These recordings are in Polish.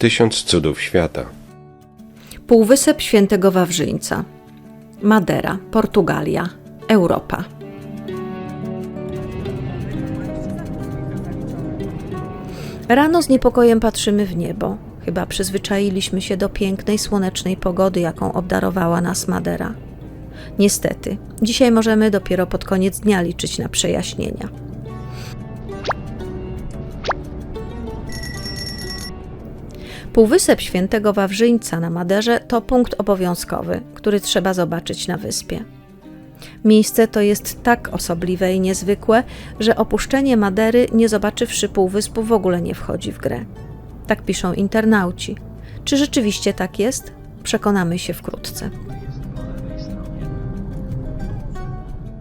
Tysiąc cudów świata. Półwysep Świętego Wawrzyńca. Madera, Portugalia, Europa. Rano z niepokojem patrzymy w niebo. Chyba przyzwyczailiśmy się do pięknej, słonecznej pogody, jaką obdarowała nas Madera. Niestety, dzisiaj możemy dopiero pod koniec dnia liczyć na przejaśnienia. Półwysep Świętego Wawrzyńca na Maderze to punkt obowiązkowy, który trzeba zobaczyć na wyspie. Miejsce to jest tak osobliwe i niezwykłe, że opuszczenie Madery, nie zobaczywszy półwyspu, w ogóle nie wchodzi w grę. Tak piszą internauci. Czy rzeczywiście tak jest? Przekonamy się wkrótce.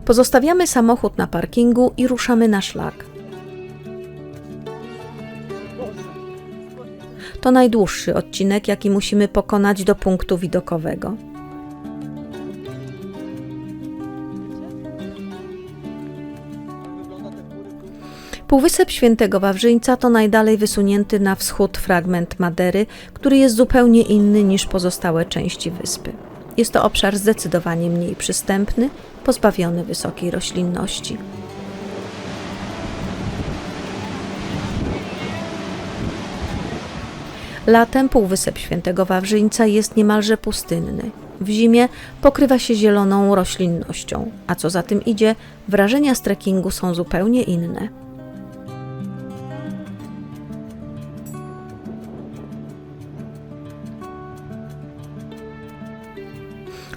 Pozostawiamy samochód na parkingu i ruszamy na szlak. To najdłuższy odcinek, jaki musimy pokonać do punktu widokowego. Półwysep Świętego Wawrzyńca to najdalej wysunięty na wschód fragment Madery, który jest zupełnie inny niż pozostałe części wyspy. Jest to obszar zdecydowanie mniej przystępny, pozbawiony wysokiej roślinności. Latem Półwysep Świętego Wawrzyńca jest niemalże pustynny. W zimie pokrywa się zieloną roślinnością, a co za tym idzie, wrażenia z trekkingu są zupełnie inne.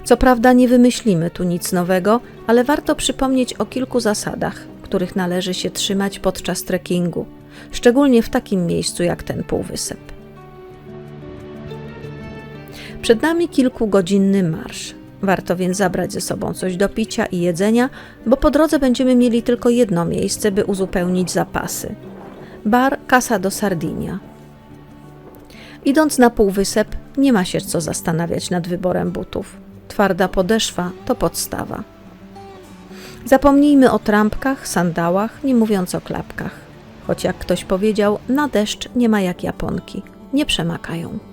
Co prawda nie wymyślimy tu nic nowego, ale warto przypomnieć o kilku zasadach, których należy się trzymać podczas trekkingu, szczególnie w takim miejscu jak ten półwysep. Przed nami kilkugodzinny marsz. Warto więc zabrać ze sobą coś do picia i jedzenia, bo po drodze będziemy mieli tylko jedno miejsce, by uzupełnić zapasy. Bar Casa do Sardinia. Idąc na półwysep, nie ma się co zastanawiać nad wyborem butów. Twarda podeszwa to podstawa. Zapomnijmy o trampkach, sandałach, nie mówiąc o klapkach. Choć jak ktoś powiedział, na deszcz nie ma jak japonki, nie przemakają.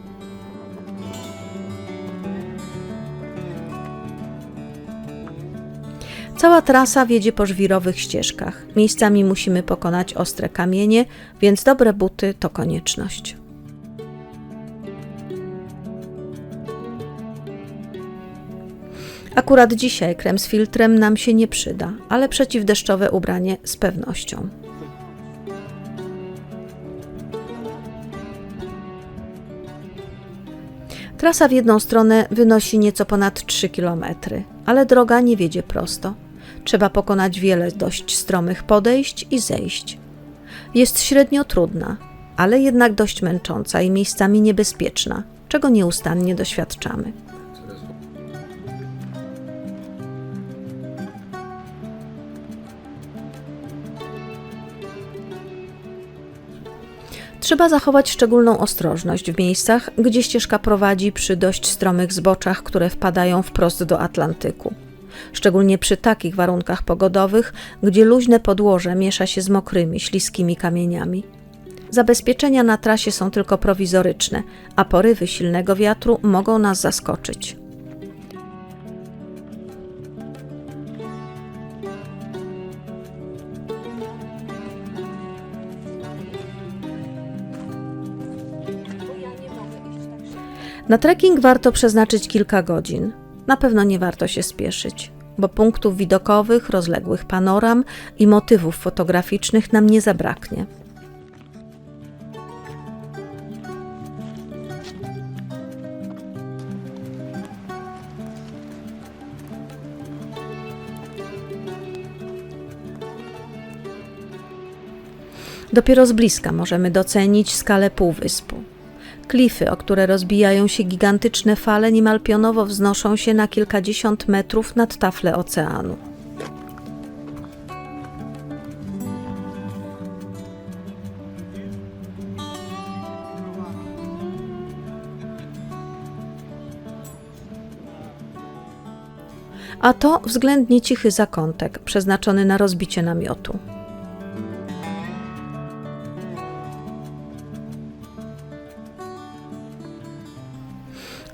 Cała trasa wiedzie po żwirowych ścieżkach. Miejscami musimy pokonać ostre kamienie, więc dobre buty to konieczność. Akurat dzisiaj krem z filtrem nam się nie przyda, ale przeciwdeszczowe ubranie z pewnością. Trasa w jedną stronę wynosi nieco ponad 3 km, ale droga nie wiedzie prosto. Trzeba pokonać wiele dość stromych podejść i zejść. Jest średnio trudna, ale jednak dość męcząca i miejscami niebezpieczna, czego nieustannie doświadczamy. Trzeba zachować szczególną ostrożność w miejscach, gdzie ścieżka prowadzi przy dość stromych zboczach, które wpadają wprost do Atlantyku. Szczególnie przy takich warunkach pogodowych, gdzie luźne podłoże miesza się z mokrymi, śliskimi kamieniami. Zabezpieczenia na trasie są tylko prowizoryczne, a porywy silnego wiatru mogą nas zaskoczyć. Na trekking warto przeznaczyć kilka godzin. Na pewno nie warto się spieszyć, bo punktów widokowych, rozległych panoram i motywów fotograficznych nam nie zabraknie. Dopiero z bliska możemy docenić skalę półwyspu. Klify, o które rozbijają się gigantyczne fale, niemal pionowo wznoszą się na kilkadziesiąt metrów nad tafle oceanu. A to względnie cichy zakątek, przeznaczony na rozbicie namiotu.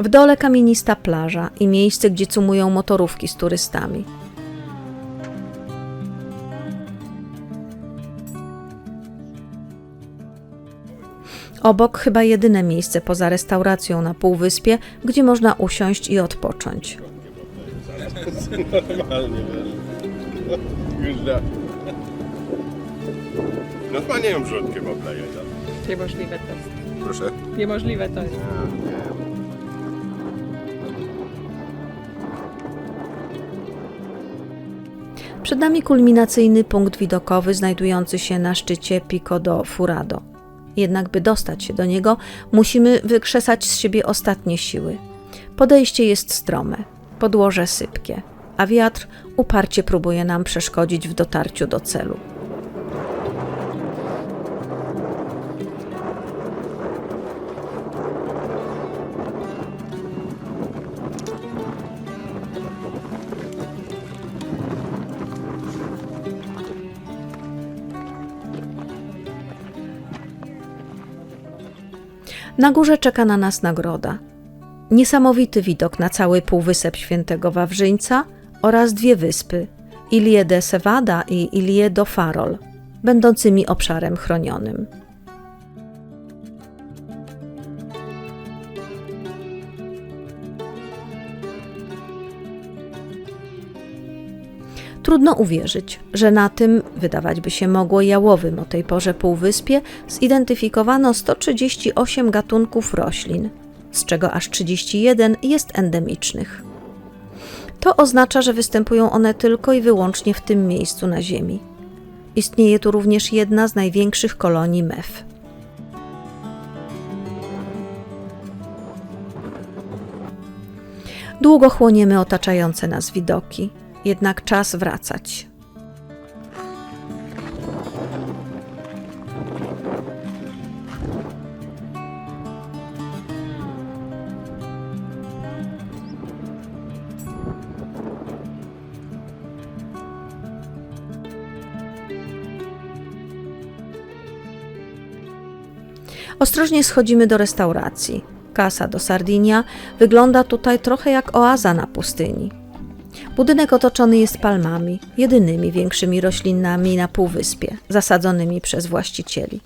W dole kamienista plaża i miejsce, gdzie cumują motorówki z turystami. Obok chyba jedyne miejsce poza restauracją na półwyspie, gdzie można usiąść i odpocząć. Normalnie, wiesz. Już da. Normalnie ją wrzutkiem obleję. Niemożliwe to jest. Proszę. Niemożliwe to jest. Przed nami kulminacyjny punkt widokowy znajdujący się na szczycie Pico do Furado. Jednak by dostać się do niego, musimy wykrzesać z siebie ostatnie siły. Podejście jest strome, podłoże sypkie, a wiatr uparcie próbuje nam przeszkodzić w dotarciu do celu. Na górze czeka na nas nagroda. Niesamowity widok na cały półwysep Świętego Wawrzyńca oraz dwie wyspy Ilie de Cevada i Ilie do Farol, będącymi obszarem chronionym. Trudno uwierzyć, że na tym, wydawać by się mogło jałowym o tej porze półwyspie, zidentyfikowano 138 gatunków roślin, z czego aż 31 jest endemicznych. To oznacza, że występują one tylko i wyłącznie w tym miejscu na Ziemi. Istnieje tu również jedna z największych kolonii mew. Długo chłoniemy otaczające nas widoki, jednak czas wracać. Ostrożnie schodzimy do restauracji. Casa do Sardinia wygląda tutaj trochę jak oaza na pustyni. Budynek otoczony jest palmami, jedynymi większymi roślinami na półwyspie, zasadzonymi przez właścicieli.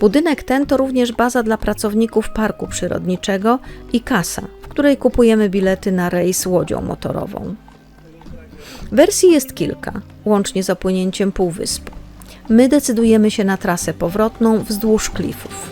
Budynek ten to również baza dla pracowników parku przyrodniczego i kasa, w której kupujemy bilety na rejs łodzią motorową. Wersji jest kilka, łącznie z opłynięciem półwyspu. My decydujemy się na trasę powrotną wzdłuż klifów.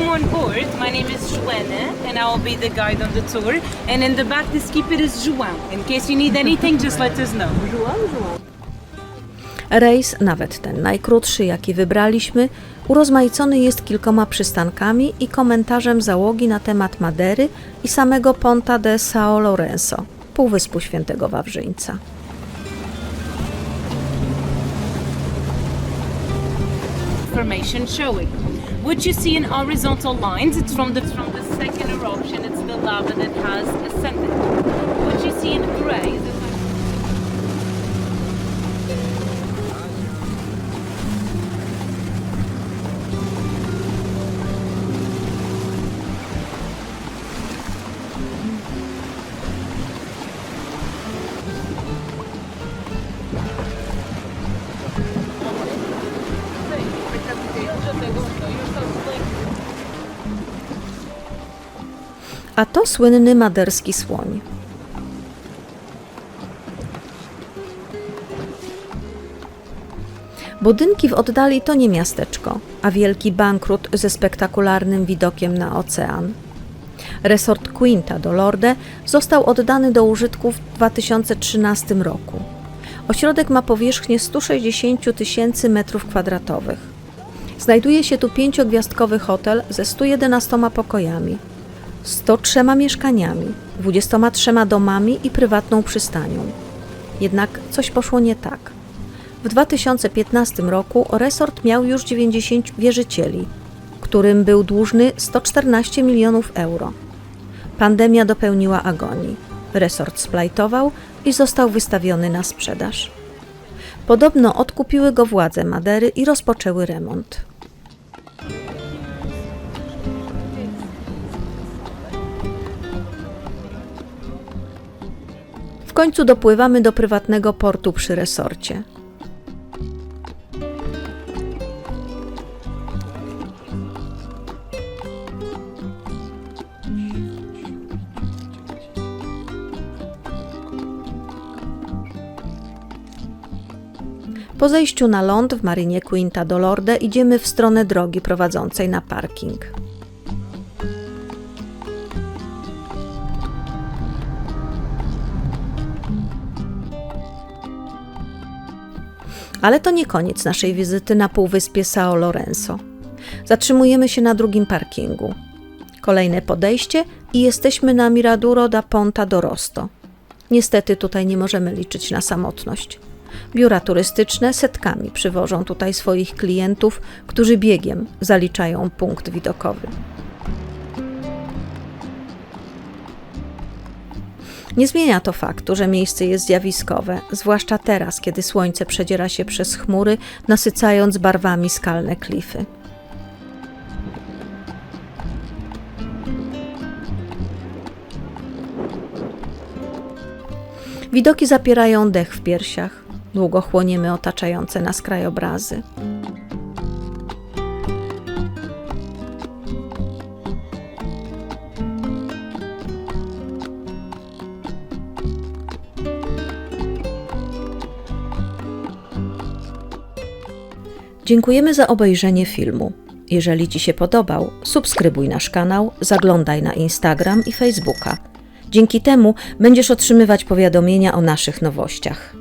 Welcome on board. My name is Joanne, and I will be the guide on the tour. And in the back, the skipper is João. In case you need anything, just let us know. Rejs, nawet ten najkrótszy, jaki wybraliśmy, urozmaicony jest kilkoma przystankami i komentarzem załogi na temat Madery i samego Ponta de São Lourenço, Półwyspu Świętego Wawrzyńca. Information showing. What you see in horizontal lines, it's from the from the second eruption. It's the lava that has ascended. What you see in gray A to słynny maderski słoń. Budynki w oddali to nie miasteczko, a wielki bankrut ze spektakularnym widokiem na ocean. Resort Quinta do Lorde został oddany do użytku w 2013 roku. Ośrodek ma powierzchnię 160 tysięcy metrów kwadratowych. Znajduje się tu pięciogwiazdkowy hotel ze 111 pokojami, 103 mieszkaniami, 23 domami i prywatną przystanią. Jednak coś poszło nie tak. W 2015 roku resort miał już 90 wierzycieli, którym był dłużny 114 milionów euro. Pandemia dopełniła agonii. Resort splajtował i został wystawiony na sprzedaż. Podobno odkupiły go władze Madery i rozpoczęły remont. Końcu dopływamy do prywatnego portu przy resorcie. Po zejściu na ląd w marinie Quinta do Lorde idziemy w stronę drogi prowadzącej na parking. Ale to nie koniec naszej wizyty na półwyspie Sao Lorenzo. Zatrzymujemy się na drugim parkingu. Kolejne podejście i jesteśmy na Miraduro da Ponta do Rosto. Niestety tutaj nie możemy liczyć na samotność. Biura turystyczne setkami przywożą tutaj swoich klientów, którzy biegiem zaliczają punkt widokowy. Nie zmienia to faktu, że miejsce jest zjawiskowe, zwłaszcza teraz, kiedy słońce przedziera się przez chmury, nasycając barwami skalne klify. Widoki zapierają dech w piersiach. Długo chłoniemy otaczające nas krajobrazy. Dziękujemy za obejrzenie filmu. Jeżeli Ci się podobał, subskrybuj nasz kanał, zaglądaj na Instagram i Facebooka. Dzięki temu będziesz otrzymywać powiadomienia o naszych nowościach.